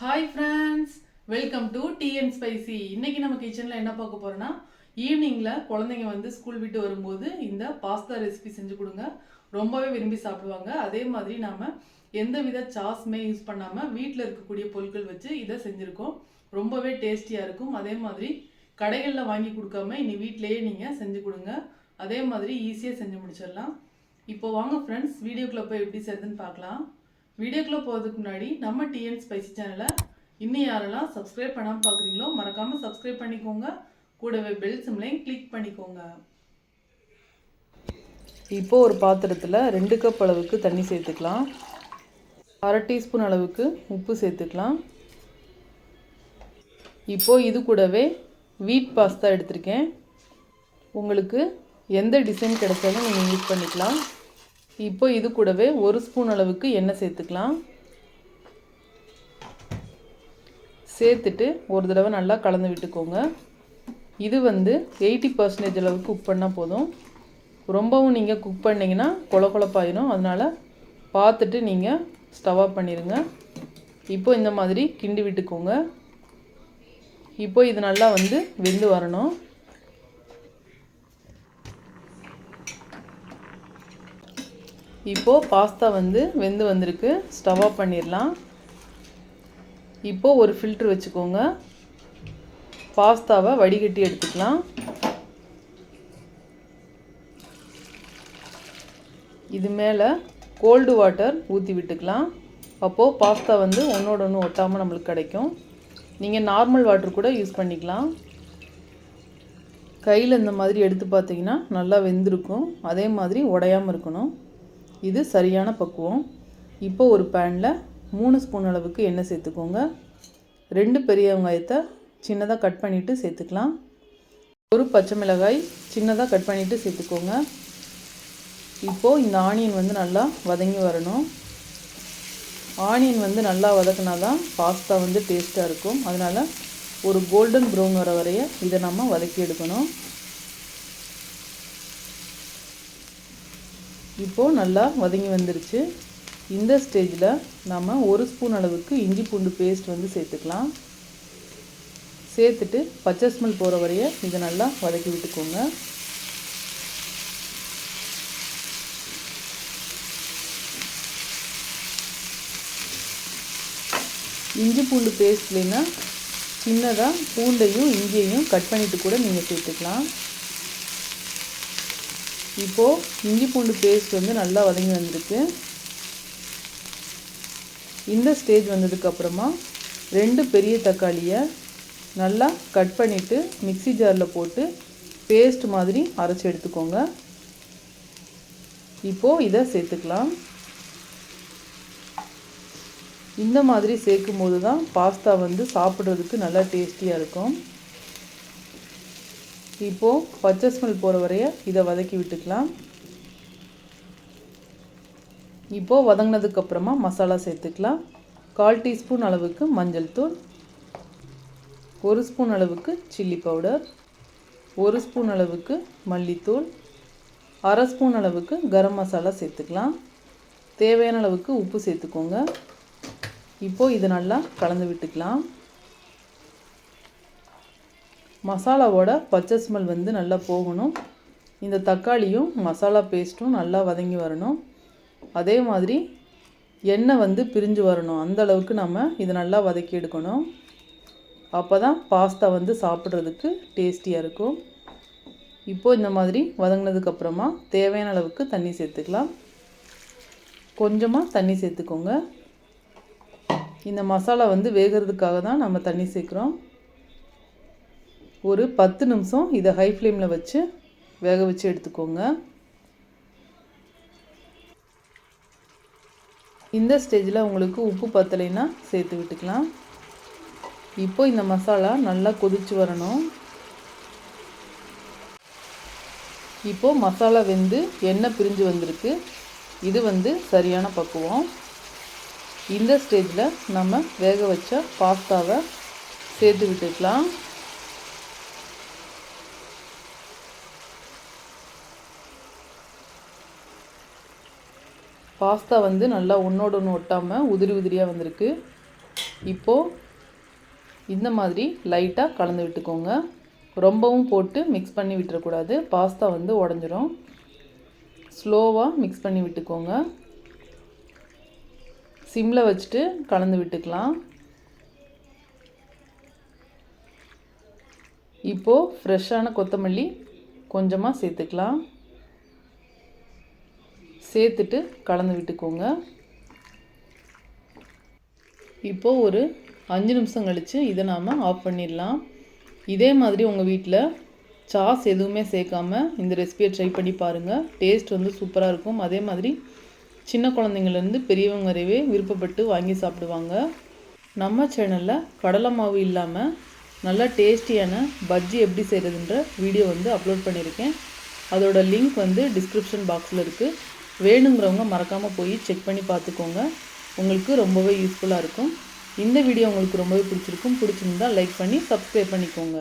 Hi friends welcome to TN spicy இன்னைக்கு நம்ம கிச்சனில் என்ன பார்க்க போகிறோன்னா ஈவினிங்கில் குழந்தைங்க வந்து ஸ்கூல் விட்டு வரும்போது இந்த பாஸ்தா ரெசிபி செஞ்சு கொடுங்க. ரொம்பவே விரும்பி சாப்பிடுவாங்க. அதே மாதிரி நாம் எந்த வித சாஸ்மே யூஸ் பண்ணாமல் வீட்டில் இருக்கக்கூடிய பொருட்கள் வச்சு இதை செஞ்சுருக்கோம். ரொம்பவே டேஸ்டியாக இருக்கும். அதே மாதிரி கடைகளில் வாங்கி கொடுக்காம இனி வீட்டிலேயே நீங்கள் செஞ்சு கொடுங்க. அதே மாதிரி ஈஸியாக செஞ்சு முடிச்சிடலாம். இப்போ வாங்க ஃப்ரெண்ட்ஸ் வீடியோக்குள்ளே போய் எப்படி செய்யுதுன்னு பார்க்கலாம். வீடியோக்குள்ளே போகிறதுக்கு முன்னாடி நம்ம டிஎன் ஸ்பைசி சேனலை இன்னும் யாரெல்லாம் சப்ஸ்கிரைப் பண்ணாமல் பார்க்குறீங்களோ மறக்காமல் சப்ஸ்கிரைப் பண்ணிக்கோங்க. கூடவே பெல் சிம்லையும் கிளிக் பண்ணிக்கோங்க. இப்போ ஒரு பாத்திரத்தில் ரெண்டு கப் அளவுக்கு தண்ணி சேர்த்துக்கலாம். அரை டீஸ்பூன் அளவுக்கு உப்பு சேர்த்துக்கலாம். இப்போ இது கூடவே வீட் பாஸ்தா எடுத்திருக்கேன். உங்களுக்கு எந்த டிசைன் கிடைச்சாலும் நீங்கள் யூஸ் பண்ணிக்கலாம். இப்போ இது கூடவே ஒரு ஸ்பூன் அளவுக்கு எண்ணெய் சேர்த்துக்கலாம். சேர்த்துட்டு ஒரு தடவை நல்லா கலந்து விட்டுக்கோங்க. இது வந்து எயிட்டி பர்சன்டேஜ் அளவுக்கு குக் பண்ணால் போதும். ரொம்பவும் நீங்கள் குக் பண்ணிங்கன்னா கொல கொலப்பாயிரும் அதனால் பார்த்துட்டு நீங்கள் ஸ்டவ் ஆஃப் பண்ணிடுங்க இப்போ இந்த மாதிரி கிண்டி விட்டுக்கோங்க. இப்போ இது நல்லா வந்து வெந்து வரணும். இப்போது பாஸ்தா வந்து வெந்து வந்திருக்கு. ஸ்டவ் ஆஃப் பண்ணிடலாம் இப்போது ஒரு ஃபில்ட்ரு வச்சுக்கோங்க. பாஸ்தாவை வடிகட்டி எடுத்துக்கலாம். இது மேலே கோல்டு வாட்டர் ஊற்றி விட்டுக்கலாம். அப்போது பாஸ்தா வந்து ஒன்றோட ஒன்று ஒட்டாமல் நம்மளுக்கு கிடைக்கும். நீங்கள் நார்மல் வாட்டர் கூட யூஸ் பண்ணிக்கலாம். கையில் இந்த மாதிரி எடுத்து பார்த்தீங்கன்னா நல்லா வெந்திருக்கும். அதே மாதிரி உடையாமல் இருக்கணும். இது சரியான பக்குவம். இப்போ ஒரு பேனில் மூணு ஸ்பூன் அளவுக்கு எண்ணெய் சேர்த்துக்கோங்க. ரெண்டு பெரிய வெங்காயத்தை சின்னதாக கட் பண்ணிவிட்டு சேர்த்துக்கலாம். ஒரு பச்சை மிளகாய் சின்னதாக கட் பண்ணிவிட்டு சேர்த்துக்கோங்க. இப்போது இந்த ஆனியன் வந்து நல்லா வதங்கி வரணும். ஆனியன் வந்து நல்லா வதக்கினா தான் பாஸ்தா வந்து டேஸ்ட்டாக இருக்கும். அதனால் ஒரு கோல்டன் ப்ரௌன் வர வரைய இதை நம்ம வதக்கி எடுக்கணும். இப்போது நல்லா வதங்கி வந்துருச்சு. இந்த ஸ்டேஜில் நம்ம ஒரு ஸ்பூன் அளவுக்கு இஞ்சி பூண்டு பேஸ்ட் வந்து சேர்த்துக்கலாம். சேர்த்துட்டு பச்சை ஸ்மெல் போகிற வரைய இதை நல்லா வதக்கி விட்டுக்கோங்க. இஞ்சி பூண்டு பேஸ்ட்லேன்னா சின்னதாக பூண்டையும் இஞ்சியையும் கட் பண்ணிவிட்டு கூட நீங்கள் சேர்த்துக்கலாம். இப்போது இஞ்சி பூண்டு பேஸ்ட் வந்து நல்லா வதங்கி வந்திருக்கு. இந்த ஸ்டேஜ் வந்ததுக்கப்புறமா ரெண்டு பெரிய தக்காளியை நல்லா கட் பண்ணிவிட்டு மிக்சி ஜாரில் போட்டு பேஸ்ட் மாதிரி அரைச்சி எடுத்துக்கோங்க. இப்போது இதை சேர்த்துக்கலாம். இந்த மாதிரி சேர்க்கும் போது தான் பாஸ்தா வந்து சாப்பிட்றதுக்கு நல்லா டேஸ்டியாக இருக்கும். இப்போது பச்சை ஸ்மெல் போகிற வரைய இதை வதக்கி விட்டுக்கலாம். இப்போது வதங்கினதுக்கப்புறமா மசாலா சேர்த்துக்கலாம். கால் டீஸ்பூன் அளவுக்கு மஞ்சள் தூள். ஒரு ஸ்பூன் அளவுக்கு சில்லி பவுடர். ஒரு ஸ்பூன் அளவுக்கு மல்லித்தூள். அரை ஸ்பூன் அளவுக்கு கரம் மசாலா சேர்த்துக்கலாம். தேவையான அளவுக்கு உப்பு சேர்த்துக்கோங்க. இப்போது இது நல்லா கலந்து விட்டுக்கலாம். மசாலாவோட பச்சை ஸ்மெல் வந்து நல்லா போகணும். இந்த தக்காளியும் மசாலா பேஸ்ட்டும் நல்லா வதங்கி வரணும். அதே மாதிரி எண்ணெய் வந்து பிரிஞ்சு வரணும். அந்த அளவுக்கு நம்ம இதை நல்லா வதக்கி எடுக்கணும். அப்போ தான் பாஸ்தா வந்து சாப்பிட்றதுக்கு டேஸ்டியாக இருக்கும். இப்போது இந்த மாதிரி வதங்கினதுக்கப்புறமா தேவையான அளவுக்கு தண்ணி சேர்த்துக்கலாம். கொஞ்சமாக தண்ணி சேர்த்துக்கோங்க. இந்த மசாலா வந்து வேகிறதுக்காக தான் நம்ம தண்ணி சேர்க்குறோம். ஒரு பத்து நிமிஷம் இதை ஹை ஃப்ளேமில் வச்சு வேக வச்சு எடுத்துக்கோங்க. இந்த ஸ்டேஜில் உங்களுக்கு உப்பு பத்தலைன்னா சேர்த்து விட்டுக்கலாம். இப்போ இந்த மசாலா நல்லா கொதிச்சு வரணும். இப்போது மசாலா வெந்து எண்ணெய் பிரிஞ்சு வந்திருக்கு. இது வந்து சரியான பக்குவம். இந்த ஸ்டேஜில் நம்ம வேக வச்ச பாஸ்தாவை சேர்த்து விட்டுக்கலாம். பாஸ்தா வந்து நல்லா ஒன்றோட ஒன்று ஒட்டாமல் உதிரி உதிரியாக வந்திருக்கு. இப்போது இந்த மாதிரி லைட்டாக கலந்து விட்டுக்கோங்க. ரொம்பவும் போட்டு மிக்ஸ் பண்ணி விட்டுறக்கூடாது. பாஸ்தா வந்து உடஞ்சிரும். ஸ்லோவாக மிக்ஸ் பண்ணி விட்டுக்கோங்க. சிம்மில் வச்சுட்டு கலந்து விட்டுக்கலாம். இப்போது ஃப்ரெஷ்ஷான கொத்தமல்லி கொஞ்சமாக சேர்த்துக்கலாம். சேர்த்துட்டு கலந்து விட்டுக்கோங்க. இப்போது ஒரு அஞ்சு நிமிஷம் கழித்து இதை நாம் ஆஃப் பண்ணிடலாம். இதே மாதிரி உங்கள் வீட்டில் சாஸ் எதுவுமே சேர்க்காம இந்த ரெசிபியை ட்ரை பண்ணி பாருங்கள் டேஸ்ட் வந்து சூப்பராக இருக்கும். அதே மாதிரி சின்ன குழந்தைங்கள்லேருந்து பெரியவங்க வரைவே விருப்பப்பட்டு வாங்கி சாப்பிடுவாங்க. நம்ம சேனலில் கடலை மாவு இல்லாமல் நல்லா டேஸ்டியான பஜ்ஜி எப்படி செய்கிறதுன்ற வீடியோ வந்து அப்லோட் பண்ணியிருக்கேன். அதோட லிங்க் வந்து டிஸ்கிரிப்ஷன் பாக்ஸில் இருக்குது வேணுங்கிறவங்க மறக்காமல் போய் செக் பண்ணி பார்த்துக்கோங்க. உங்களுக்கு ரொம்பவே யூஸ்ஃபுல்லாக இருக்கும். இந்த வீடியோ உங்களுக்கு ரொம்பவே பிடிச்சிருக்கும். பிடிச்சிருந்தால் லைக் பண்ணி சப்ஸ்கிரைப் பண்ணிக்கோங்க.